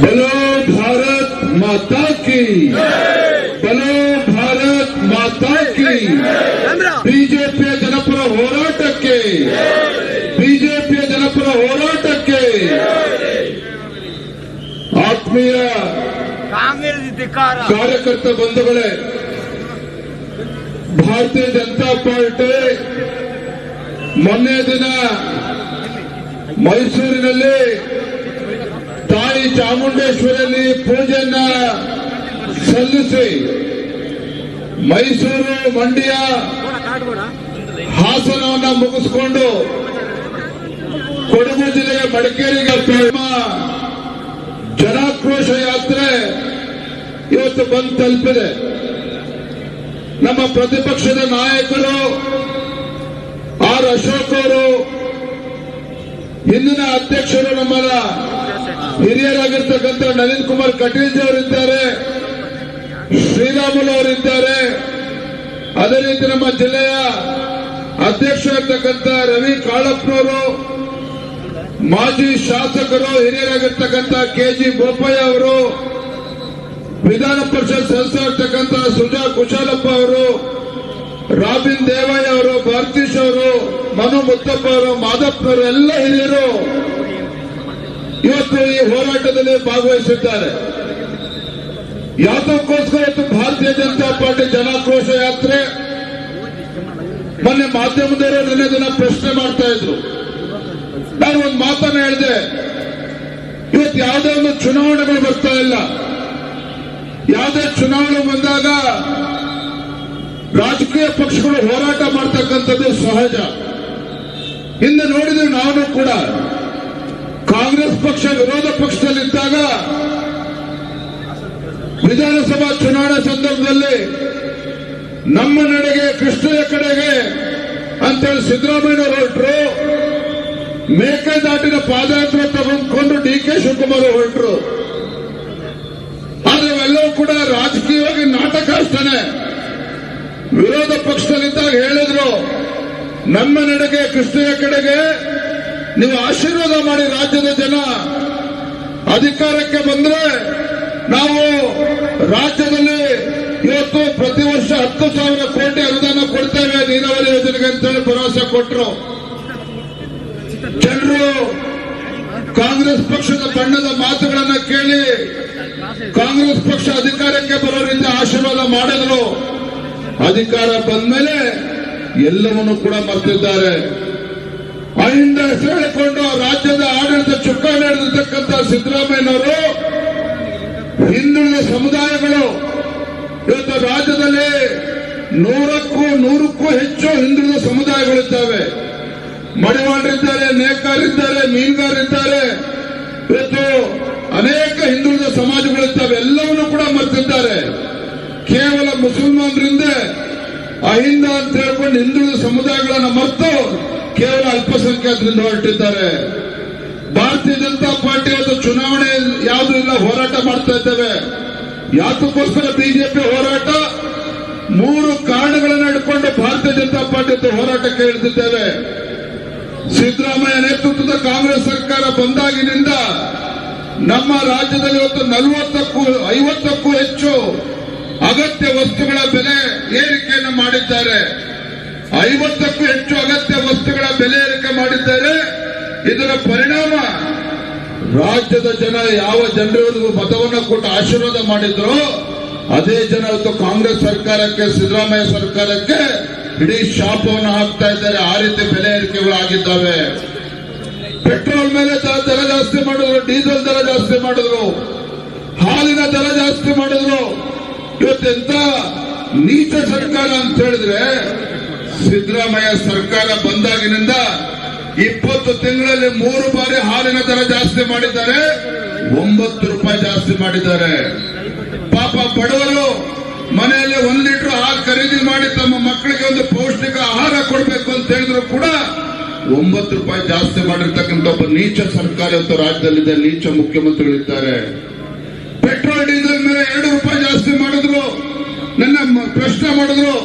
बोलो भारत माता की बोलो भारत ಮಾತಾ ಕಿ ಬಿಜೆಪಿಯ ಜನಪರ ಹೋರಾಟಕ್ಕೆ ಬಿಜೆಪಿಯ ಜನಪರ ಹೋರಾಟಕ್ಕೆ ಆತ್ಮೀಯ ಕಾಂಗ್ರೆಸ್ ಧಿಕ್ಕಾರ ಕಾರ್ಯಕರ್ತ ಬಂಧುಗಳೇ ಭಾರತೀಯ ಜನತಾ ಪಾರ್ಟಿ ಮೊನ್ನೆ ದಿನ ಮೈಸೂರಿನಲ್ಲಿ ತಾಯಿ ಚಾಮುಂಡೇಶ್ವರಿಯಲ್ಲಿ ಪೂಜೆಯನ್ನ ಸಲ್ಲಿಸಿ ಮೈಸೂರು ಮಂಡ್ಯ ಹಾಸನವನ್ನ ಮುಗಿಸಿಕೊಂಡು ಕೊಡಗು ಜಿಲ್ಲೆಯ ಮಡಿಕೇರಿಗೆ ಜನಾಕ್ರೋಶ ಯಾತ್ರೆ ಇವತ್ತು ಬಂದು ತಲುಪಿದೆ. ನಮ್ಮ ಪ್ರತಿಪಕ್ಷದ ನಾಯಕರು ಆರ್ ಅಶೋಕ್ ಅವರು ಹಿಂದಿನ ಅಧ್ಯಕ್ಷರು ನಮ್ಮಲ್ಲ ಹಿರಿಯರಾಗಿರ್ತಕ್ಕಂಥ ನಳಿನ್ ಕುಮಾರ್ ಕಟೀಲ್ ಅವರಿದ್ದಾರೆ, ಶ್ರೀರಾಮುಲು ಅವರಿದ್ದಾರೆ. ಅದೇ ರೀತಿ ನಮ್ಮ ಜಿಲ್ಲೆಯ ಅಧ್ಯಕ್ಷ ಇರ್ತಕ್ಕಂಥ ರವಿ ಕಾಳಪ್ಪನವರು, ಮಾಜಿ ಶಾಸಕರು, ಹಿರಿಯರಾಗಿರ್ತಕ್ಕಂಥ ಕೆಜಿ ಬೋಪಯ್ಯ ಅವರು, ವಿಧಾನ ಪರಿಷತ್ ಸದಸ್ಯರಾಗಿರ್ತಕ್ಕಂಥ ಸುಜಾ ಕುಶಾಲಪ್ಪ ಅವರು, ರಾಬಿನ್ ದೇವಯ್ಯ ಅವರು, ಭಾರತೀಶ್ ಅವರು, ಮನು ಮುತ್ತಪ್ಪ ಅವರು, ಮಾದಪ್ಪನವರು, ಎಲ್ಲ ಹಿರಿಯರು ಇವತ್ತು ಈ ಹೋರಾಟದಲ್ಲಿ ಭಾಗವಹಿಸಿದ್ದಾರೆ. ಯಾತಕ್ಕೋಸ್ಕರ ಇವತ್ತು ಭಾರತೀಯ ಜನತಾ ಪಾರ್ಟಿ ಜನಾಕ್ರೋಶ ಯಾತ್ರೆ? ಮೊನ್ನೆ ಮಾಧ್ಯಮದವರು ನಿನ್ನೆ ದಿನ ಪ್ರಶ್ನೆ ಮಾಡ್ತಾ ಇದ್ರು. ನಾನು ಒಂದು ಮಾತನ್ನ ಹೇಳಿದೆ. ಇವತ್ತು ಯಾವುದೇ ಒಂದು ಚುನಾವಣೆಗಳು ಬರ್ತಾ ಇಲ್ಲ. ಯಾವುದೇ ಚುನಾವಣೆ ಬಂದಾಗ ರಾಜಕೀಯ ಪಕ್ಷಗಳು ಹೋರಾಟ ಮಾಡ್ತಕ್ಕಂಥದ್ದು ಸಹಜ. ಹಿಂದೆ ನೋಡಿದ್ರೆ ನಾನು ಕೂಡ ಕಾಂಗ್ರೆಸ್ ಪಕ್ಷ, ವಿರೋಧ ಪಕ್ಷದಲ್ಲಿದ್ದಾಗ ವಿಧಾನಸಭಾ ಚುನಾವಣೆ ಸಂದರ್ಭದಲ್ಲಿ ನಮ್ಮ ನಡೆಗೆ ಕೃಷ್ಣನ ಕಡೆಗೆ ಅಂತೇಳಿ ಸಿದ್ದರಾಮಯ್ಯ ಹೊರಟರು. ಮೇಕೆದಾಟಿನ ಪಾದಯಾತ್ರೆ ತಗೊಂಡ್ಕೊಂಡು ಡಿ ಕೆ ಶಿವಕುಮಾರ್ ಹೊರಟರು. ಆದ್ರೆ ಇವೆಲ್ಲವೂ ಕೂಡ ರಾಜಕೀಯವಾಗಿ ನಾಟಕ ಅಷ್ಟೇ ವಿರೋಧ ಪಕ್ಷದಲ್ಲಿದ್ದಾಗ ಹೇಳಿದ್ರು, ನಮ್ಮ ನಡೆಗೆ, ಕೃಷ್ಣಯ್ಯ ಕಡೆಗೆ ನೀವು ಆಶೀರ್ವಾದ ಮಾಡಿ ರಾಜ್ಯದ ಜನ ಅಧಿಕಾರಕ್ಕೆ ಬಂದ್ರೆ ನಾವು ರಾಜ್ಯದಲ್ಲಿ ಇವತ್ತು ಪ್ರತಿ ವರ್ಷ ಹತ್ತು ಸಾವಿರ ಕೋಟಿ ಅನುದಾನ ಕೊಡ್ತೇವೆ ನೀರಾವರಿ ಯೋಜನೆಗೆ ಅಂತೇಳಿ ಭರವಸೆ ಕೊಟ್ಟರು ಜನರು ಕಾಂಗ್ರೆಸ್ ಪಕ್ಷದ ಬಣ್ಣದ ಮಾತುಗಳನ್ನ ಕೇಳಿ ಕಾಂಗ್ರೆಸ್ ಪಕ್ಷ ಅಧಿಕಾರಕ್ಕೆ ಬರೋರಿಂದ ಆಶೀರ್ವಾದ ಮಾಡಿದ್ರು. ಅಧಿಕಾರ ಬಂದ ಮೇಲೆ ಎಲ್ಲವನ್ನೂ ಕೂಡ ಮರ್ತಿದ್ದಾರೆ. ಅಹಿಂದ ಹೆಸರು ಹೇಳಿಕೊಂಡು ರಾಜ್ಯದ ಆಡಳಿತ ಚುಕ್ಕಾಣಿ ಹಿಡಿದಿರ್ತಕ್ಕಂಥ ಸಿದ್ದರಾಮಯ್ಯನವರು, ಹಿಂದುಳಿದ ಸಮುದಾಯಗಳು, ಇವತ್ತು ರಾಜ್ಯದಲ್ಲಿ ನೂರಕ್ಕೂ ನೂರಕ್ಕೂ ಹೆಚ್ಚು ಹಿಂದುಳಿದ ಸಮುದಾಯಗಳಿದ್ದಾವೆ. ಮಡಿವಾಳರಿದ್ದಾರೆ, ನೇಕಾರಿದ್ದಾರೆ ಮೀನುಗಾರರಿದ್ದಾರೆ ಇವತ್ತು ಅನೇಕ ಹಿಂದುಳಿದ ಸಮಾಜಗಳಿದ್ದಾವೆ. ಎಲ್ಲವನ್ನೂ ಕೂಡ ಮರ್ತಿದ್ದಾರೆ. ಕೇವಲ ಮುಸಲ್ಮಾನರಿಂದ ಅಹಿಂದ ಅಂತ ಹೇಳ್ಕೊಂಡು ಹಿಂದುಳಿದ ಸಮುದಾಯಗಳನ್ನ ಮರೆತು ಕೇವಲ ಅಲ್ಪಸಂಖ್ಯಾತರಿಂದ ಹೊರಟಿದ್ದಾರೆ. ಭಾರತೀಯ ಜನತಾ ಪಾರ್ಟಿ ಅದು ಚುನಾವಣೆ ಯಾವುದು ಇಲ್ಲ, ಹೋರಾಟ ಮಾಡ್ತಾ ಇದ್ದೇವೆ. ಯಾತಕ್ಕೋಸ್ಕರ ಬಿಜೆಪಿ ಹೋರಾಟ? ಮೂರು ಕಾರಣಗಳನ್ನು ಹಿಡ್ಕೊಂಡು ಭಾರತೀಯ ಜನತಾ ಪಾರ್ಟಿ ಹೋರಾಟಕ್ಕೆ ಇಳಿದಿದ್ದೇವೆ. ಸಿದ್ದರಾಮಯ್ಯ ನೇತೃತ್ವದ ಕಾಂಗ್ರೆಸ್ ಸರ್ಕಾರ ಬಂದಾಗಿನಿಂದ ನಮ್ಮ ರಾಜ್ಯದಲ್ಲಿ ಇವತ್ತು ನಲವತ್ತಕ್ಕೂ, ಐವತ್ತಕ್ಕೂ ಹೆಚ್ಚು ಅಗತ್ಯ ವಸ್ತುಗಳ ಬೆಲೆ ಏರಿಕೆಯನ್ನು ಮಾಡಿದ್ದಾರೆ. ಐವತ್ತಕ್ಕೂ ಹೆಚ್ಚು ಅಗತ್ಯ ವಸ್ತುಗಳ ಬೆಲೆ ಏರಿಕೆ ಮಾಡಿದ್ದಾರೆ. ಇದರ ಪರಿಣಾಮ ರಾಜ್ಯದ ಜನ ಯಾವ ಜನರಿಗೂ ಮತವನ್ನು ಕೊಟ್ಟು ಆಶೀರ್ವಾದ ಮಾಡಿದ್ರು, ಅದೇ ಜನ ಇವತ್ತು ಕಾಂಗ್ರೆಸ್ ಸರ್ಕಾರಕ್ಕೆ, ಸಿದ್ದರಾಮಯ್ಯ ಸರ್ಕಾರಕ್ಕೆ ಇಡೀ ಶಾಪವನ್ನು ಹಾಕ್ತಾ ಇದ್ದಾರೆ. ಆ ರೀತಿ ಬೆಲೆ ಏರಿಕೆಗಳು ಆಗಿದ್ದಾವೆ ಪೆಟ್ರೋಲ್ ಮೇಲೆ ದರ ಜಾಸ್ತಿ ಮಾಡಿದ್ರು, ಡೀಸೆಲ್ ದರ ಜಾಸ್ತಿ ಮಾಡಿದ್ರು, ಹಾಲಿನ ದರ ಜಾಸ್ತಿ ಮಾಡಿದ್ರು. ಇವತ್ತೆಂತ ನೀಚ ಸರ್ಕಾರ ಅಂತ ಹೇಳಿದ್ರೆ ಸಿದ್ದರಾಮಯ್ಯ ಸರ್ಕಾರ ಬಂದಾಗಿನಿಂದ ಇಪ್ಪತ್ತು ತಿಂಗಳಲ್ಲಿ ಮೂರು ಬಾರಿ ಹಾಲಿನ ದರ ಜಾಸ್ತಿ ಮಾಡಿದ್ದಾರೆ. ಒಂಬತ್ತು ರೂಪಾಯಿ ಜಾಸ್ತಿ ಮಾಡಿದ್ದಾರೆ. ಪಾಪ ಬಡವರು ಮನೆಯಲ್ಲಿ ಒಂದ್ ಲೀಟರ್ ಹಾಲು ಖರೀದಿ ಮಾಡಿ ತಮ್ಮ ಮಕ್ಕಳಿಗೆ ಒಂದು ಪೌಷ್ಟಿಕ ಆಹಾರ ಕೊಡಬೇಕು ಅಂತ ಹೇಳಿದ್ರು ಕೂಡ ಒಂಬತ್ತು ರೂಪಾಯಿ ಜಾಸ್ತಿ ಮಾಡಿರ್ತಕ್ಕಂಥ ಒಬ್ಬ ನೀಚ ಸರ್ಕಾರ ಅಂತ ರಾಜ್ಯದಲ್ಲಿದೆ. ನೀಚ ಮುಖ್ಯಮಂತ್ರಿಗಳಿದ್ದಾರೆ. ಪೆಟ್ರೋಲ್, ಡೀಸೆಲ್ ಮೇಲೆ ಎರಡು ರೂಪಾಯಿ ಜಾಸ್ತಿ ಮಾಡಿದ್ರು. ನನ್ನ ಪ್ರಶ್ನೆ ಮಾಡಿದ್ರು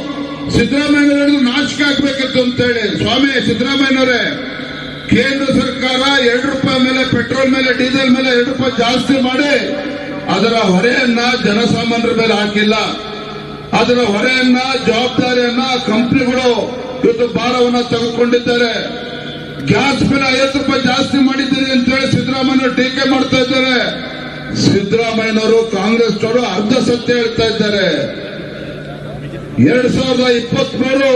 ಸಿದ್ದರಾಮಯ್ಯ ಹೇಳಿದ್ರು ನಾಚಿಕೆ ಆಗ್ಬೇಕಿತ್ತು ಅಂತೇಳಿ. ಸ್ವಾಮಿ ಸಿದ್ದರಾಮಯ್ಯನವರೇ, ಕೇಂದ್ರ ಸರ್ಕಾರ ಎರಡು ರೂಪಾಯಿ ಮೇಲೆ ಪೆಟ್ರೋಲ್ ಮೇಲೆ, ಡೀಸೆಲ್ ಮೇಲೆ ಎರಡು ರೂಪಾಯಿ ಜಾಸ್ತಿ ಮಾಡಿ ಅದರ ಹೊರೆಯನ್ನ ಜನಸಾಮಾನ್ಯರ ಮೇಲೆ ಹಾಕಿಲ್ಲ. ಅದರ ಹೊರೆಯನ್ನ, ಜವಾಬ್ದಾರಿಯನ್ನ ಕಂಪ್ನಿಗಳು ಇವತ್ತು ಭಾರವನ್ನ ತೆಗೆದುಕೊಂಡಿದ್ದಾರೆ. ಗ್ಯಾಸ್ ಮೇಲೆ ಐವತ್ತು ರೂಪಾಯಿ ಜಾಸ್ತಿ ಮಾಡಿದ್ದೀರಿ ಅಂತ ಹೇಳಿ ಸಿದ್ದರಾಮಯ್ಯ ಟೀಕೆ ಮಾಡ್ತಾ ಇದ್ದಾರೆ. ಸಿದ್ದರಾಮಯ್ಯನವರು ಕಾಂಗ್ರೆಸ್ನವರು ಅರ್ಧ ಸತ್ಯ ಹೇಳ್ತಾ ಇದ್ದಾರೆ. ಎರಡ್ ಸಾವಿರದ ಇಪ್ಪತ್ಮೂರು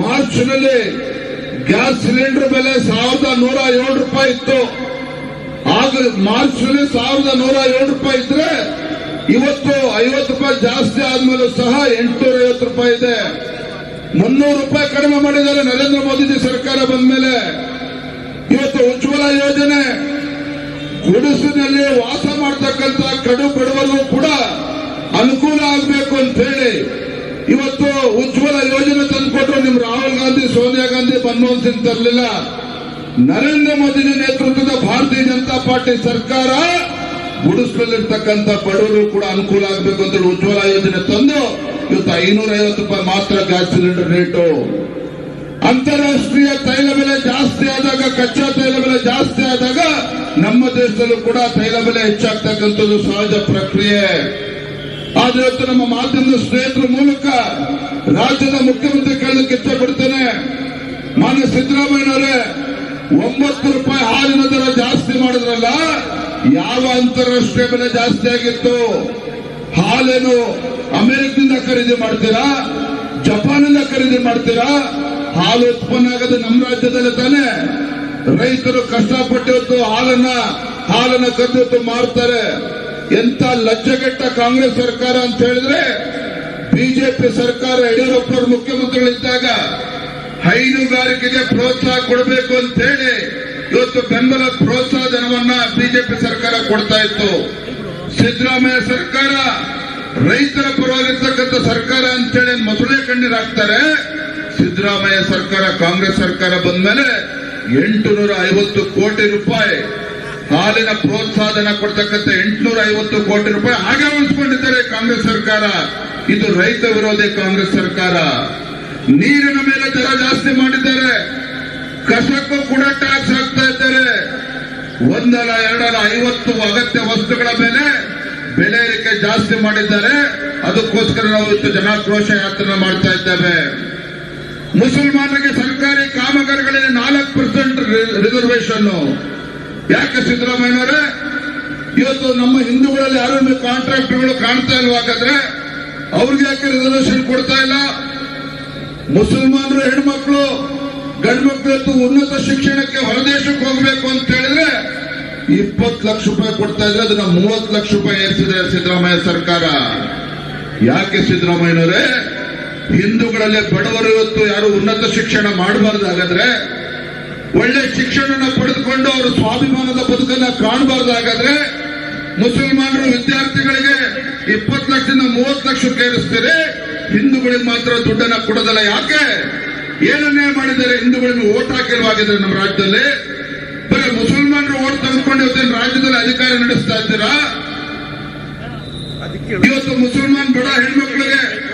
ಮಾರ್ಚ್ನಲ್ಲಿ ಗ್ಯಾಸ್ ಸಿಲಿಂಡರ್ ಬೆಲೆ ಸಾವಿರದ ನೂರ ಏಳು ರೂಪಾಯಿ ಇತ್ತು. ಆಗ ಮಾರ್ಚ್ನಲ್ಲಿ ಸಾವಿರದ ನೂರ ಏಳು ರೂಪಾಯಿ ಇದ್ರೆ ಇವತ್ತು ಐವತ್ತು ರೂಪಾಯಿ ಜಾಸ್ತಿ ಆದ್ಮೇಲೆ ಸಹ ಎಂಟುನೂರ ಐವತ್ತು ರೂಪಾಯಿ ಇದೆ. ಮುನ್ನೂರು ರೂಪಾಯಿ ಕಡಿಮೆ ಮಾಡಿದ್ದಾರೆ ನರೇಂದ್ರ ಮೋದಿಜಿ ಸರ್ಕಾರ ಬಂದ ಮೇಲೆ ಇವತ್ತು ಉಜ್ವಲ ಯೋಜನೆ ಗುಡಿಸಿನಲ್ಲಿ ವಾಸ ಮಾಡ್ತಕ್ಕಂಥ ಕಡು ಬಡವರಿಗೂ ಕೂಡ ಅನುಕೂಲ ಆಗಬೇಕು ಅಂತ ಹೇಳಿ ಇವತ್ತು ಉಜ್ವಲ ಯೋಜನೆ ತಂದುಕೊಟ್ರು ನಿಮ್ ರಾಹುಲ್ ಗಾಂಧಿ, ಸೋನಿಯಾ ಗಾಂಧಿ, ಮನಮೋಹನ್ ಸಿಂಗ್ ತರಲಿಲ್ಲ. ನರೇಂದ್ರ ಮೋದಿ ನೇತೃತ್ವದ ಭಾರತೀಯ ಜನತಾ ಪಾರ್ಟಿ ಸರ್ಕಾರ ಗುಡಿಸ್ನಲ್ಲಿರ್ತಕ್ಕಂಥ ಬಡವರು ಕೂಡ ಅನುಕೂಲ ಆಗಬೇಕು ಅಂತ ಉಜ್ವಲ ಯೋಜನೆ ತಂದು ಇವತ್ತು ಐನೂರ ಐವತ್ತು ರೂಪಾಯಿ ಮಾತ್ರ ಗ್ಯಾಸ್ ಸಿಲಿಂಡರ್ ರೇಟು. ಅಂತಾರಾಷ್ಟ್ರೀಯ ತೈಲ ಬೆಲೆ ಜಾಸ್ತಿ ಆದಾಗ, ಕಚ್ಚಾ ತೈಲ ಬೆಲೆ ಜಾಸ್ತಿ ಆದಾಗ ನಮ್ಮ ದೇಶದಲ್ಲೂ ಕೂಡ ತೈಲ ಬೆಲೆ ಹೆಚ್ಚಾಗ್ತಕ್ಕಂಥದ್ದು ಸಹಜ ಪ್ರಕ್ರಿಯೆ. ಆದ್ರೆ ಇವತ್ತು ನಮ್ಮ ಮಾಧ್ಯಮದ ಸ್ನೇಹಿತರ ಮೂಲಕ ರಾಜ್ಯದ ಮುಖ್ಯಮಂತ್ರಿ ಕೇಳಲಿಕ್ಕೆ ಇಷ್ಟಪಡ್ತೇನೆ ಮಾನ್ಯ ಸಿದ್ದರಾಮಯ್ಯನವರೇ, ಒಂಬತ್ತು ರೂಪಾಯಿ ಹಾಲಿನ ದರ ಜಾಸ್ತಿ ಮಾಡಿದ್ರಲ್ಲ, ಯಾವ ಅಂತಾರಾಷ್ಟ್ರೀಯ ಬೆಲೆ ಜಾಸ್ತಿ ಆಗಿತ್ತು? ಹಾಲೇನು ಅಮೆರಿಕದಿಂದ ಖರೀದಿ ಮಾಡ್ತೀರಾ? ಜಪಾನಿಂದ ಖರೀದಿ ಮಾಡ್ತೀರಾ? ಹಾಲು ಉತ್ಪನ್ನ ಆಗೋದು ನಮ್ಮ ರಾಜ್ಯದಲ್ಲಿ ತಾನೆ. ರೈತರು ಕಷ್ಟಪಟ್ಟಿವತ್ತು ಹಾಲನ್ನ ಹಾಲನ್ನ ಕದ್ದು ಮಾರ್ತಾರೆ. ಎಂತ ಲಜ್ಜೆಗೆಟ್ಟ ಕಾಂಗ್ರೆಸ್ ಸರ್ಕಾರ ಅಂತ ಹೇಳಿದ್ರೆ ಬಿಜೆಪಿ ಸರ್ಕಾರ ಯಡಿಯೂರಪ್ಪನವರು ಮುಖ್ಯಮಂತ್ರಿಗಳಿದ್ದಾಗ ಹೈನುಗಾರಿಕೆಗೆ ಪ್ರೋತ್ಸಾಹ ಕೊಡಬೇಕು ಅಂತ ಹೇಳಿ ಇವತ್ತು ಬೆಂಬಲ ಪ್ರೋತ್ಸಾಹ ಧನವನ್ನ ಬಿಜೆಪಿ ಸರ್ಕಾರ ಕೊಡ್ತಾ ಇತ್ತು. ಸಿದ್ದರಾಮಯ್ಯ ಸರ್ಕಾರ, ರೈತರ ಪರವಾಗಿರ್ತಕ್ಕಂಥ ಸರ್ಕಾರ ಅಂತೇಳಿ ಮೊಸಳೆ ಕಣ್ಣೀರಾಗ್ತಾರೆ ಸಿದ್ದರಾಮಯ್ಯ ಸರ್ಕಾರ, ಕಾಂಗ್ರೆಸ್ ಸರ್ಕಾರ ಬಂದ್ಮೇಲೆ ಎಂಟುನೂರ ಐವತ್ತು ಕೋಟಿ ರೂಪಾಯಿ ಹಾಲಿನ ಪ್ರೋತ್ಸಾಹನ ಕೊಡ್ತಕ್ಕಂಥ ಎಂಟುನೂರ ಐವತ್ತು ಕೋಟಿ ರೂಪಾಯಿ ಹಾಗೆ ಉಳಿಸ್ಕೊಂಡಿದ್ದಾರೆ ಕಾಂಗ್ರೆಸ್ ಸರ್ಕಾರ. ಇದು ರೈತ ವಿರೋಧಿ ಕಾಂಗ್ರೆಸ್ ಸರ್ಕಾರ. ನೀರಿನ ಮೇಲೆ ದರ ಜಾಸ್ತಿ ಮಾಡಿದ್ದಾರೆ. ಕಸಕ್ಕೂ ಕೂಡ ಟ್ಯಾಕ್ಸ್ ಹಾಕ್ತಾ ಇದ್ದಾರೆ. ಒಂದಲ್ಲ ಎರಡಲ್ಲ ಐವತ್ತು ಅಗತ್ಯ ವಸ್ತುಗಳ ಮೇಲೆ ಬೆಲೆ ಏರಿಕೆ ಜಾಸ್ತಿ ಮಾಡಿದ್ದಾರೆ. ಅದಕ್ಕೋಸ್ಕರ ನಾವು ಇವತ್ತು ಜನಾಕ್ರೋಶ ಯಾತ್ರೆ ಮಾಡ್ತಾ ಇದ್ದೇವೆ. ಮುಸಲ್ಮಾನರಿಗೆ ಸರ್ಕಾರಿ ಕಾಮಗಾರಿಗಳಲ್ಲಿ ನಾಲ್ಕು ಪರ್ಸೆಂಟ್ ರಿಸರ್ವೇಶನ್ ಯಾಕೆ ಸಿದ್ದರಾಮಯ್ಯನವರೇ? ಇವತ್ತು ನಮ್ಮ ಹಿಂದೂಗಳಲ್ಲಿ ಯಾರು ಕಾಂಟ್ರಾಕ್ಟರ್ಗಳು ಕಾಣ್ತಾ ಇಲ್ವಾ ಹಾಗಾದ್ರೆ? ಅವ್ರಿಗೆ ಯಾಕೆ ರಿಸರ್ವೇಶನ್ ಕೊಡ್ತಾ ಇಲ್ಲ? ಮುಸಲ್ಮಾನರು ಹೆಣ್ಮಕ್ಳು ಗಂಡು ಮಕ್ಕಳು ಉನ್ನತ ಶಿಕ್ಷಣಕ್ಕೆ ಹೊರದೇಶಕ್ಕೆ ಹೋಗಬೇಕು ಅಂತ ಹೇಳಿದ್ರೆ ಇಪ್ಪತ್ತು ಲಕ್ಷ ರೂಪಾಯಿ ಕೊಡ್ತಾ ಇದ್ರೆ ಅದನ್ನ ಮೂವತ್ತು ಲಕ್ಷ ರೂಪಾಯಿ ಏರಿಸಿದೆ ಸಿದ್ದರಾಮಯ್ಯ ಸರ್ಕಾರ. ಯಾಕೆ ಸಿದ್ದರಾಮಯ್ಯನವರೇ? ಹಿಂದೂಗಳಲ್ಲೇ ಬಡವರು ಇವತ್ತು ಯಾರು ಉನ್ನತ ಶಿಕ್ಷಣ ಮಾಡಬಾರ್ದು ಹಾಗಾದ್ರೆ ಒಳ್ಳೆ ಶಿಕ್ಷಣ ಪಡೆದುಕೊಂಡು ಅವರು ಸ್ವಾಭಿಮಾನದ ಬದುಕನ್ನ ಕಾಣಬಾರ್ದು. ಹಾಗಾದ್ರೆ ಮುಸಲ್ಮಾನರು ವಿದ್ಯಾರ್ಥಿಗಳಿಗೆ ಇಪ್ಪತ್ತು ಲಕ್ಷದಿಂದ ಮೂವತ್ತು ಲಕ್ಷ ಏರಿಸ್ತೀರಿ. ಹಿಂದೂಗಳಿಗೆ ಮಾತ್ರ ದುಡ್ಡನ್ನ ಕೊಡೋದಲ್ಲ ಯಾಕೆ? ಏನನ್ನೇ ಮಾಡಿದ್ದಾರೆ ಹಿಂದೂಗಳನ್ನು ಓಟ್ ಹಾಕಿಲ್ವಾಗಿದ್ರೆ ನಮ್ಮ ರಾಜ್ಯದಲ್ಲಿ. ಬರೀ ಮುಸಲ್ಮಾನರು ಓಟ್ ತಂದುಕೊಂಡು ಇವತ್ತಿನ ರಾಜ್ಯದಲ್ಲಿ ಅಧಿಕಾರ ನಡೆಸ್ತಾ ಇದ್ದೀರಾ? ಇವತ್ತು ಮುಸಲ್ಮಾನ್ ಬಡ ಹೆಣ್ಮಕ್ಳಿಗೆ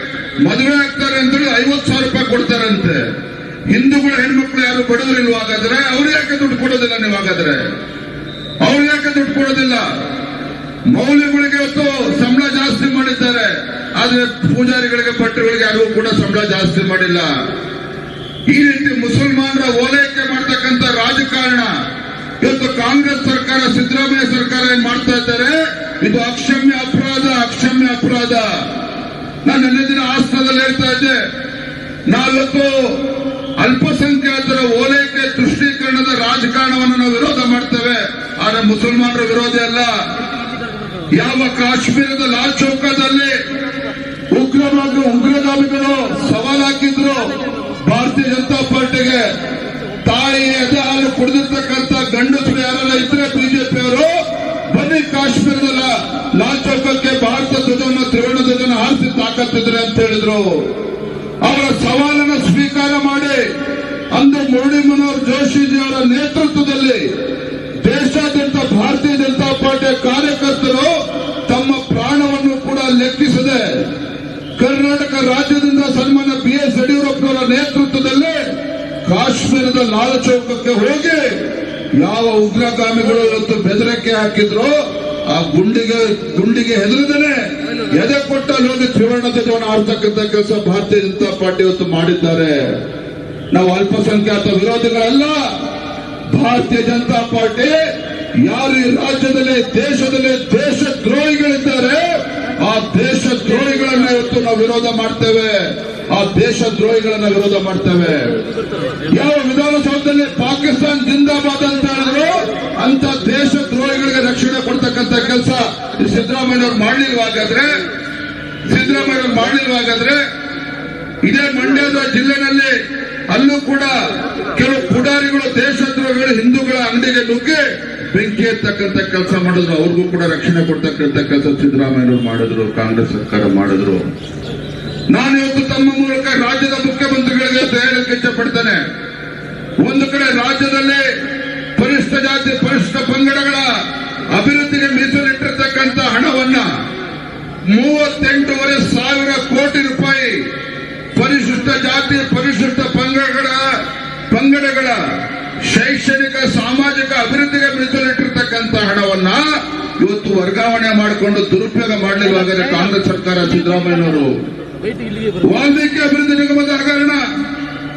ಮದುವೆ ಆಗ್ತಾರೆ ಅಂತೇಳಿ ಐವತ್ತು ಸಾವಿರ ರೂಪಾಯಿ ಕೊಡ್ತಾರಂತೆ. ಹಿಂದೂಗಳ ಹೆಣ್ಮಕ್ಳು ಯಾರು ಬಡವರಿಲ್ವಾ ಹಾಗಾದ್ರೆ? ಅವ್ರು ಯಾಕೆ ದುಡ್ಡು ಕೊಡೋದಿಲ್ಲ ನೀವು ಹಾಗಾದ್ರೆ? ಅವ್ರು ಯಾಕೆ ದುಡ್ಡು ಕೊಡೋದಿಲ್ಲ? ಮೌಲ್ಯಗಳಿಗೆ ಇವತ್ತು ಸಂಬಳ ಜಾಸ್ತಿ ಮಾಡಿದ್ದಾರೆ. ಆದ್ರೆ ಪೂಜಾರಿಗಳಿಗೆ, ಭಟ್ರುಗಳಿಗೆ ಯಾರಿಗೂ ಕೂಡ ಸಂಬಳ ಜಾಸ್ತಿ ಮಾಡಿಲ್ಲ. ಈ ರೀತಿ ಮುಸಲ್ಮಾನರ ಓಲೈಕೆ ಮಾಡ್ತಕ್ಕಂಥ ರಾಜಕಾರಣ. ಇವತ್ತು ಕಾಂಗ್ರೆಸ್ ಸರ್ಕಾರ, ಸಿದ್ದರಾಮಯ್ಯ ಸರ್ಕಾರ ಏನ್ ಮಾಡ್ತಾ ಇದ್ದಾರೆ? ಇದು ಅಕ್ಷಮ್ಯ ಅಪರಾಧ ಅಕ್ಷಮ್ಯ ಅಪರಾಧ. ನಾನು ನಿನ್ನೆ ದಿನ ಆಸ್ಥಾನದಲ್ಲಿ ಹೇಳ್ತಾ ಇದ್ದೆ. ನಾವಿವತ್ತು ಅಲ್ಪಸಂಖ್ಯಾತರ ಓಲೈಕೆ ತುಷ್ಟೀಕರಣದ ರಾಜಕಾರಣವನ್ನು ನಾವು ವಿರೋಧ ಮಾಡ್ತೇವೆ. ಆದರೆ ಮುಸಲ್ಮಾನರ ವಿರೋಧ ಅಲ್ಲ. ಯಾವ ಕಾಶ್ಮೀರದ ಲಾಲ್ ಚೌಕದಲ್ಲಿ ಉಗ್ರವಾದ ಉಗ್ರಗಾಮಿಗಳು ಸವಾಲ್ ಹಾಕಿದ್ರು. ಭಾರತೀಯ ಜನತಾ ಪಾರ್ಟಿಗೆ ತಾಯಿ ಎದೆ ಹಾಲು ಕುಡಿದಿರ್ತಕ್ಕಂಥ ಗಂಡಸರು ಯಾರೆಲ್ಲ ಇದ್ರೆ ಬಿಜೆಪಿಯವರು ಬನ್ನಿ ಕಾಶ್ಮೀರದ ಲಾಲ್ ಚೌಕಕ್ಕೆ ಭಾರತ ಧ್ವಜವನ್ನು, ತ್ರಿವರ್ಣ ಧ್ವಜನ ಹಾರಿಸಿ ತಾಕತ್ತಿದ್ರೆ ಅಂತ ಹೇಳಿದ್ರು ಅವರ ಸವಾಲನ್ನು ಸ್ವೀಕಾರ ಮಾಡಿ ಅಂದು ಮುರಳಿ ಮನೋಹರ್ ಜೋಶಿಜಿ ಅವರ ನೇತೃತ್ವದಲ್ಲಿ ದೇಶಾದ್ಯಂತ ಭಾರತೀಯ ಜನತಾ ಪಾರ್ಟಿಯ ಕಾರ್ಯಕರ್ತರು ತಮ್ಮ ಪ್ರಾಣವನ್ನು ಕೂಡ ಲೆಕ್ಕಿಸದೆ ಕರ್ನಾಟಕ ರಾಜ್ಯದಿಂದ ಸನ್ಮಾನ್ಯ ಬಿ ಎಸ್ ಯಡಿಯೂರಪ್ಪನವರ ನೇತೃತ್ವದಲ್ಲಿ ಕಾಶ್ಮೀರದ ಲಾಲ ಚೌಕಕ್ಕೆ ಹೋಗಿ ಯಾವ ಉಗ್ರಗಾಮಿಗಳು ಇವತ್ತು ಬೆದರಿಕೆ ಹಾಕಿದ್ರು ಆ ಗುಂಡಿಗೆ ಗುಂಡಿಗೆ ಹೆದರದೇನೆ ಎದೆ ಕೊಟ್ಟಲ್ಲಿ ಹೋಗಿ ತ್ರಿವರ್ಣ ಧ್ವಜವನ್ನು ಆಡ್ತಕ್ಕಂಥ ಕೆಲಸ ಭಾರತೀಯ ಜನತಾ ಪಾರ್ಟಿ ಇವತ್ತು ಮಾಡಿದ್ದಾರೆ. ನಾವು ಅಲ್ಪಸಂಖ್ಯಾತ ವಿರೋಧಿಗಳಲ್ಲ. ಭಾರತೀಯ ಜನತಾ ಪಾರ್ಟಿ ಯಾರು ಈ ರಾಜ್ಯದಲ್ಲಿ ದೇಶದಲ್ಲಿ ದೇಶ ದ್ರೋಹಿಗಳಿದ್ದಾರೆ ಆ ದೇಶ ದ್ರೋಹಿಗಳನ್ನ ಇವತ್ತು ನಾವು ವಿರೋಧ ಮಾಡ್ತೇವೆ. ಆ ದೇಶ ದ್ರೋಹಿಗಳನ್ನ ವಿರೋಧ ಮಾಡ್ತೇವೆ. ಯಾವ ವಿಧಾನಸೌಧದಲ್ಲಿ ಪಾಕಿಸ್ತಾನ ಜಿಂದಾಬಾದ್ ಅಂತ ಹೇಳಿದ್ರು ಅಂತ ದೇಶ ದ್ರೋಹಿಗಳಿಗೆ ರಕ್ಷಣೆ ಕೊಡ್ತಕ್ಕಂಥ ಕೆಲಸ ಸಿದ್ದರಾಮಯ್ಯವ್ರು ಮಾಡ್ಲಿಲ್ವಾಗಾದ್ರೆ ಸಿದ್ದರಾಮಯ್ಯವ್ರು ಮಾಡ್ಲಿಲ್ವಾಗಾದ್ರೆ ಇದೇ ಮಂಡ್ಯದ ಜಿಲ್ಲೆನಲ್ಲಿ ಅಲ್ಲೂ ಕೂಡ ಕೆಲವು ಪುಡಾರಿಗಳು ದೇಶದ್ರೋಹಿಗಳು, ಹಿಂದೂಗಳ ಅಂಗಡಿಗೆ ನುಗ್ಗಿ ಬೆಂಕಿ ಎತ್ತಕ್ಕಂಥ ಕೆಲಸ ಮಾಡಿದ್ರು. ಅವ್ರಿಗೂ ಕೂಡ ರಕ್ಷಣೆ ಕೊಡ್ತಕ್ಕಂಥ ಕೆಲಸ ಸಿದ್ದರಾಮಯ್ಯ ಮಾಡಿದ್ರು, ಕಾಂಗ್ರೆಸ್ ಸರ್ಕಾರ ಮಾಡಿದ್ರು. ನಾನು ಇವತ್ತು ತಮ್ಮ ಮೂಲಕ ರಾಜ್ಯದ ಮುಖ್ಯಮಂತ್ರಿಗಳಿಗೆ ಹೇಳಕ್ಕೆ ಇಷ್ಟಪಡ್ತೇನೆ ಒಂದು ಕಡೆ ರಾಜ್ಯದಲ್ಲಿ ಪರಿಷ್ಠ ಜಾತಿ, ಪರಿಷ್ಠ ಪಂಗಡಗಳ ಅಭಿವೃದ್ಧಿಗೆ ಮೀಸಲಿಟ್ಟಿರ್ತಕ್ಕಂಥ ಹಣವನ್ನ ಮೂವತ್ತೆಂಟೂವರೆ ಸಾವಿರ ಕೋಟಿ ರೂಪಾಯಿ ಪರಿಶಿಷ್ಟ ಜಾತಿ, ಪರಿಶಿಷ್ಟ ಪಂಗಡಗಳ ಪಂಗಡಗಳ ಶೈಕ್ಷಣಿಕ, ಸಾಮಾಜಿಕ ಅಭಿವೃದ್ಧಿಗೆ ಮೀಸಲಿಟ್ಟಿರ್ತಕ್ಕಂಥ ಹಣವನ್ನ ಇವತ್ತು ವರ್ಗಾವಣೆ ಮಾಡಿಕೊಂಡು ದುರುಪಯೋಗ ಮಾಡಲಿರುವಾಗಲೇ ಕಾಂಗ್ರೆಸ್ ಸರ್ಕಾರ ಸಿದ್ದರಾಮಯ್ಯನವರು. ವಾಲ್ಮೀಕಿ ಅಭಿವೃದ್ಧಿ ನಿಗಮದ ಹಗರಣ,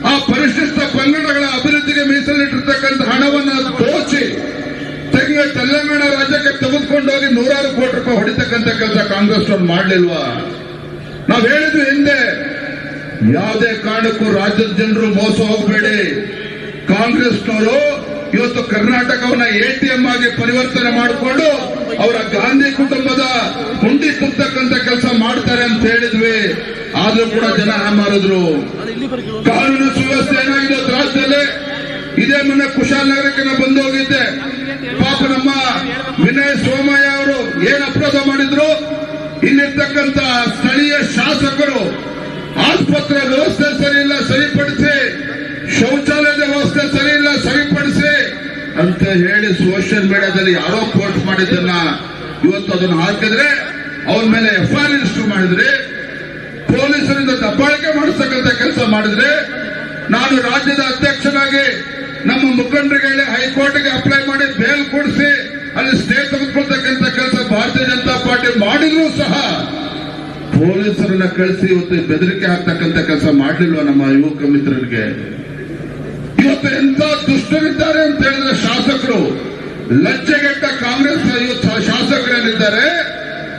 ಆ ಪರಿಶಿಷ್ಟ ಪಂಗಡಗಳ ಅಭಿವೃದ್ಧಿಗೆ ಮೀಸಲಿಟ್ಟಿರ್ತಕ್ಕಂಥ ಹಣವನ್ನ ದೋಚಿ ತೆಗೆ ತೆಲಂಗಾಣ ರಾಜ್ಯಕ್ಕೆ ತೆಗೆದುಕೊಂಡೋಗಿ ನೂರಾರು ಕೋಟಿ ರೂಪಾಯಿ ಹೊಡಿತಕ್ಕಂಥ ಕೆಲಸ ಕಾಂಗ್ರೆಸ್ ಮಾಡ್ಲಿಲ್ವಾ? ನಾವ್ ಹೇಳಿದ್ವಿ ಹಿಂದೆ ಯಾವುದೇ ಕಾರಣಕ್ಕೂ ರಾಜ್ಯದ ಜನರು ಮೋಸ ಹೋಗಬೇಡಿ. ಕಾಂಗ್ರೆಸ್ನವರು ಇವತ್ತು ಕರ್ನಾಟಕವನ್ನ ಎಟಿಎಂ ಆಗಿ ಪರಿವರ್ತನೆ ಮಾಡಿಕೊಂಡು ಅವರ ಗಾಂಧಿ ಕುಟುಂಬದ ಹುಂಡಿ ತುಂಬತಕ್ಕಂಥ ಕೆಲಸ ಮಾಡ್ತಾರೆ ಅಂತ ಹೇಳಿದ್ವಿ. ಆದ್ರೂ ಕೂಡ ಜನ ಮಾರಿದ್ರು ಕಾನೂನು ಸುವ್ಯವಸ್ಥೆ ಏನಾಗಿದೆ ರಾಜ್ಯದಲ್ಲಿ? ಇದೇ ಮೊನ್ನೆ ಕುಶಾಲನಗರಕ್ಕೆ ನಾನು ಬಂದು ಹೋಗಿದ್ದೆ. ಪಾಪ ನಮ್ಮ ವಿನಯ್ ಸೋಮಯ್ಯ ಅವರು ಏನ್ ಅಪರಾಧ ಮಾಡಿದ್ರು? ಇಲ್ಲಿರ್ತಕ್ಕಂತ ಸ್ಥಳೀಯ ಶಾಸಕರು ಆಸ್ಪತ್ರೆ ವ್ಯವಸ್ಥೆ ಸರಿ ಇಲ್ಲ ಸರಿಪಡಿಸಿ, ಶೌಚಾಲಯದ ವ್ಯವಸ್ಥೆ ಸರಿ ಇಲ್ಲ ಸರಿಪಡಿಸಿ ಅಂತ ಹೇಳಿ ಸೋಷಿಯಲ್ ಮೀಡಿಯಾದಲ್ಲಿ ಯಾರೋ ಪೋಸ್ಟ್ ಮಾಡಿದ್ದನ್ನ ಇವತ್ತು ಅದನ್ನ ಹಾಕಿದ್ರೆ ಅವ್ರ ಮೇಲೆ ಎಫ್ಐಆರ್ ರಿಜಿಸ್ಟರ್ ಮಾಡಿದ್ರೆ, ಪೊಲೀಸರಿಂದ ದಬ್ಬಾಳಿಕೆ ಮಾಡಿಸ್ತಕ್ಕಂಥ ಕೆಲಸ ಮಾಡಿದ್ರೆ, ನಾನು ರಾಜ್ಯದ ಅಧ್ಯಕ್ಷನಾಗಿ ನಮ್ಮ ಮುಖಂಡರಿಗೆ ಹೇಳಿ ಹೈಕೋರ್ಟ್ಗೆ ಅಪ್ಲೈ ಮಾಡಿ ಬೇಲ್ ಕೊಡಿಸಿ, ಅಲ್ಲಿ ಸ್ಟೇ ತೆಗೆದುಕೊಳ್ತಕ್ಕಂಥ ಕೆಲಸ ಭಾರತೀಯ ಜನತಾ ಪಾರ್ಟಿ ಮಾಡಿದ್ರು ಸಹ ಪೊಲೀಸರನ್ನ ಕಳಿಸಿ ಇವತ್ತು ಬೆದರಿಕೆ ಹಾಕ್ತಕ್ಕಂಥ ಕೆಲಸ ಮಾಡಲಿಲ್ವ ನಮ್ಮ ಯುವಕ ಮಿತ್ರರಿಗೆ? ಇವತ್ತು ಎಂತ ದುಷ್ಟರಿದ್ದಾರೆ ಅಂತ ಹೇಳಿದ್ರೆ ಶಾಸಕರು, ಲಜ್ಜೆಗೆಟ್ಟ ಕಾಂಗ್ರೆಸ್ ಇವತ್ತು ಶಾಸಕರೇನಿದ್ದಾರೆ,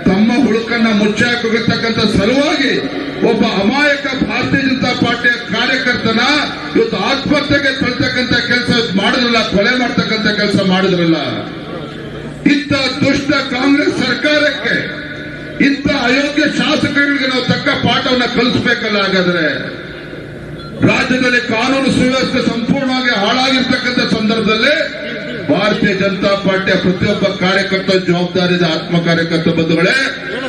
ತಮ್ಮ ಹುಡುಕನ್ನ ಮುಚ್ಚಾಕಿರ್ತಕ್ಕಂಥ ಸಲುವಾಗಿ ಒಬ್ಬ ಅಮಾಯಕ ಭಾರತೀಯ ಜನತಾ ಪಾರ್ಟಿಯ ಕಾರ್ಯಕರ್ತನ ಇವತ್ತು ಆತ್ಮಹತ್ಯೆಗೆ ತಳ್ತಕ್ಕಂಥ ಕೆಲಸ ಮಾಡಿದ್ರಲ್ಲ, ಕೊಲೆ ಮಾಡ್ತಕ್ಕಂಥ ಕೆಲಸ ಮಾಡಿದ್ರಲ್ಲ? ಇಂಥ ದುಷ್ಟ ಕಾಂಗ್ರೆಸ್ ಸರ್ಕಾರಕ್ಕೆ ಇಂಥ ಅಯೋಗ್ಯ ಶಾಸಕರಿಗೆ ನಾವು ತಕ್ಕ ಪಾಠವನ್ನ ಕಲಿಸಬೇಕಲ್ಲ ಹಾಗಾದ್ರೆ? ರಾಜ್ಯದಲ್ಲಿ ಕಾನೂನು ಸುವ್ಯವಸ್ಥೆ ಸಂಪೂರ್ಣವಾಗಿ ಹಾಳಾಗಿರ್ತಕ್ಕಂಥ ಸಂದರ್ಭದಲ್ಲಿ ಭಾರತೀಯ ಜನತಾ ಪಾರ್ಟಿಯ ಪ್ರತಿಯೊಬ್ಬ ಕಾರ್ಯಕರ್ತ ಜವಾಬ್ದಾರಿ ಇದೆ ಆತ್ಮ ಕಾರ್ಯಕರ್ತ ಬಂಧುಗಳೇ,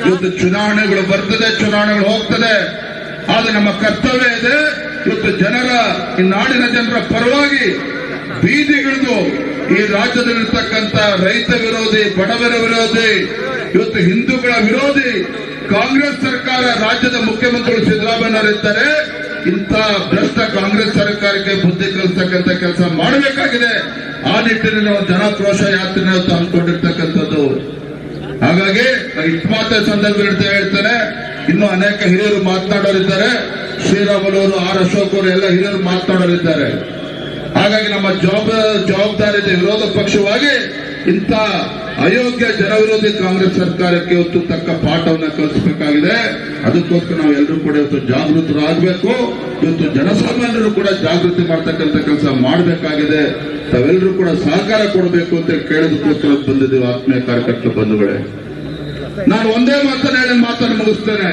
ಇವತ್ತು ಚುನಾವಣೆಗಳು ಬರ್ತದೆ, ಚುನಾವಣೆಗಳು ಹೋಗ್ತದೆ. ಆದ್ರೆ ನಮ್ಮ ಕರ್ತವ್ಯ ಇದೆ, ಇವತ್ತು ಜನರ, ಈ ನಾಡಿನ ಜನರ ಪರವಾಗಿ ಬೀದಿಗಿಳಿದು ಈ ರಾಜ್ಯದಲ್ಲಿರ್ತಕ್ಕಂಥ ರೈತ ವಿರೋಧಿ, ಬಡವರ ವಿರೋಧಿ ಇವತ್ತು ಹಿಂದೂಗಳ ವಿರೋಧಿ ಕಾಂಗ್ರೆಸ್ ಸರ್ಕಾರ ರಾಜ್ಯದ ಮುಖ್ಯಮಂತ್ರಿಗಳು ಸಿದ್ದರಾಮಯ್ಯನವರಿದ್ದಾರೆ ಇಂಥ ಭ್ರಷ್ಟ ಕಾಂಗ್ರೆಸ್ ಸರ್ಕಾರಕ್ಕೆ ಬುದ್ಧಿ ಕಲಿಸ್ತಕ್ಕಂಥ ಕೆಲಸ ಮಾಡಬೇಕಾಗಿದೆ. ಆ ನಿಟ್ಟಿನಲ್ಲಿ ನಾವು ಜನಾಕ್ರೋಶ ಯಾತ್ರೆ ಇವತ್ತು ಹಮ್ಮಿಕೊಂಡಿರ್ತಕ್ಕಂಥದ್ದು ಹಾಗಾಗಿ ಇಟ್ಮಾತ ಸಂದರ್ಭ ಹೇಳ್ತಾ ಹೇಳ್ತಾರೆ. ಇನ್ನು ಅನೇಕ ಹಿರಿಯರು ಮಾತನಾಡೋರಿದ್ದಾರೆ ಶ್ರೀರಾಮುಲು, ಆರ್ ಅಶೋಕ್ ಅವರು ಎಲ್ಲ ಹಿರಿಯರು ಮಾತನಾಡೋರಿದ್ದಾರೆ ಹಾಗಾಗಿ ನಮ್ಮ ಜವಾಬ್ದಾರಿ ಜವಾಬ್ದಾರಿ ವಿರೋಧ ಪಕ್ಷವಾಗಿ ಇಂಥ ಅಯೋಗ್ಯ ಜನವಿರೋಧಿ ಕಾಂಗ್ರೆಸ್ ಸರ್ಕಾರಕ್ಕೆ ಇವತ್ತು ತಕ್ಕ ಪಾಠವನ್ನ ಕಲಿಸಬೇಕಾಗಿದೆ. ಅದಕ್ಕೋಸ್ಕರ ನಾವು ಎಲ್ಲರೂ ಕೂಡ ಇವತ್ತು ಜಾಗೃತರಾಗಬೇಕು. ಇವತ್ತು ಜನಸಾಮಾನ್ಯರು ಕೂಡ ಜಾಗೃತಿ ಮಾಡ್ತಕ್ಕಂಥ ಕೆಲಸ ಮಾಡಬೇಕಾಗಿದೆ. ತಾವೆಲ್ಲರೂ ಕೂಡ ಸಹಕಾರ ಕೊಡಬೇಕು ಅಂತ ಕೇಳೋದಕ್ಕೋಸ್ಕರ ಬಂದಿದ್ದೀವಿ ಆತ್ಮೀಯ ಕಾರ್ಯಕರ್ತ ಬಂಧುಗಳೇ. ನಾನು ಒಂದೇ ಮಾತನ್ನ ಹೇಳಿ ಮಾತನ್ನು ಮುಗಿಸ್ತೇನೆ.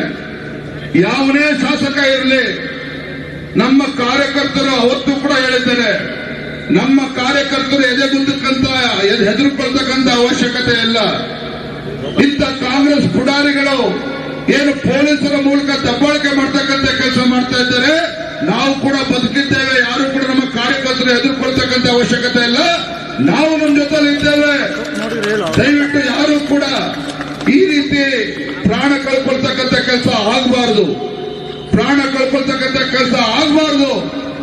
ಯಾವನೇ ಶಾಸಕ ಇರಲಿ, ನಮ್ಮ ಕಾರ್ಯಕರ್ತರು ಅವತ್ತು ಕೂಡ ಹೇಳಿದ್ದೇನೆ. ನಮ್ಮ ಕಾರ್ಯಕರ್ತರು ಎದೆಗುಂದಕ್ಕಂತ ಬರ್ತಕ್ಕಂತ ಅವಶ್ಯಕತೆ ಇಲ್ಲ. ಇಂಥ ಕಾಂಗ್ರೆಸ್ ಪುಡಾರಿಗಳು ಏನು ಪೊಲೀಸರ ಮೂಲಕ ದಬ್ಬಾಳಿಕೆ ಮಾಡ್ತಕ್ಕಂಥ ಕೆಲಸ ಮಾಡ್ತಾ ಇದ್ದಾರೆ, ನಾವು ಕೂಡ ಬದುಕಿದ್ದೇವೆ, ಯಾರು ಕೂಡ ನಮ್ಮ ಕಾರ್ಯಕರ್ತರು ಎದುರ್ಕೊಳ್ತಕ್ಕಂಥ ಅವಶ್ಯಕತೆ ಇಲ್ಲ. ನಾವು ನಮ್ಮ ಜೊತೆಲಿ ಇದ್ದೇವೆ. ದಯವಿಟ್ಟು ಯಾರು ಕೂಡ ಈ ರೀತಿ ಪ್ರಾಣ ಕಳ್ಕೊಳ್ತಕ್ಕಂಥ ಕೆಲಸ ಆಗಬಾರದು. ಪ್ರಾಣ ಕಳ್ಕೊಳ್ತಕ್ಕಂಥ ಕೆಲಸ ಆಗಬಾರದು.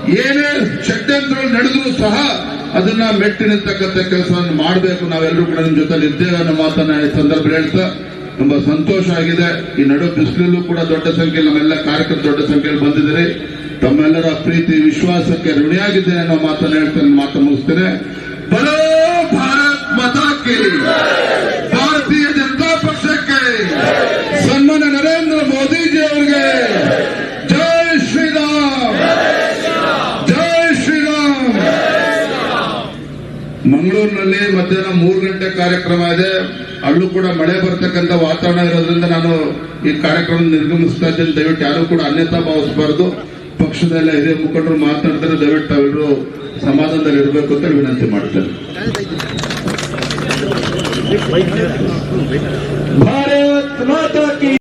ಏನೇ ಷಡ್ಯಂತ್ರಗಳು ನಡೆದ್ರು ಸಹ ಅದನ್ನ ಮೆಟ್ಟಿ ನಿಂತಕ್ಕಂಥ ಕೆಲಸವನ್ನು ಮಾಡಬೇಕು. ನಾವೆಲ್ಲರೂ ಕೂಡ ನಿಮ್ಮ ಜೊತೆ ಇದ್ದೇವೆ ಅನ್ನೋ ಮಾತನ್ನ ಈ ಸಂದರ್ಭ ಹೇಳ್ತಾ ತುಂಬಾ ಸಂತೋಷ ಆಗಿದೆ. ಈ ನಡು ಬಿಸಿಲಲ್ಲೂ ಕೂಡ ದೊಡ್ಡ ಸಂಖ್ಯೆಯಲ್ಲಿ ನಮ್ಮೆಲ್ಲ ಕಾರ್ಯಕ್ರಮ ದೊಡ್ಡ ಸಂಖ್ಯೆಯಲ್ಲಿ ಬಂದಿದ್ದೀರಿ. ತಮ್ಮೆಲ್ಲರ ಪ್ರೀತಿ, ವಿಶ್ವಾಸಕ್ಕೆ ಋಣಿಯಾಗಿದ್ದೇನೆ ಅನ್ನೋ ಮಾತನ್ನ ಹೇಳ್ತೇನೆ ಮಾತು ಮುಗಿಸ್ತೇನೆ. ಬಲೋ ಭಾರತ್ ಮತಕ್ಕೆ ಕಿ ಭಾರತೀಯ ಜನತಾ ಪಕ್ಷಕ್ಕೆ ಸನ್ಮಾನ ನರೇಂದ್ರ ಮೋದಿಜಿ ಮಧ್ಯಾಹ್ನ ಮೂರು ಗಂಟೆ ಕಾರ್ಯಕ್ರಮ ಇದೆ. ಅಲ್ಲೂ ಕೂಡ ಮಳೆ ಬರ್ತಕ್ಕಂಥ ವಾತಾವರಣ ಇರೋದ್ರಿಂದ ನಾನು ಈ ಕಾರ್ಯಕ್ರಮ ನಿರ್ಗಮಿಸ್ತಾ ಇದ್ದೇನೆ. ದಯವಿಟ್ಟು ಯಾರು ಕೂಡ ಅನ್ಯತಾ ಭಾವಿಸಬಾರದು. ಪಕ್ಷದ ಎಲ್ಲ ಹಿರಿಯ ಮುಖಂಡರು ಮಾತನಾಡ್ತಾರೆ. ದಯವಿಟ್ಟು ತಾವೆಲ್ಲರೂ ಸಮಾಧಾನದಲ್ಲಿ ಇರಬೇಕು ಅಂತ ವಿನಂತಿ ಮಾಡ್ತೇನೆ. ಭಾರತ ಮಾತಾ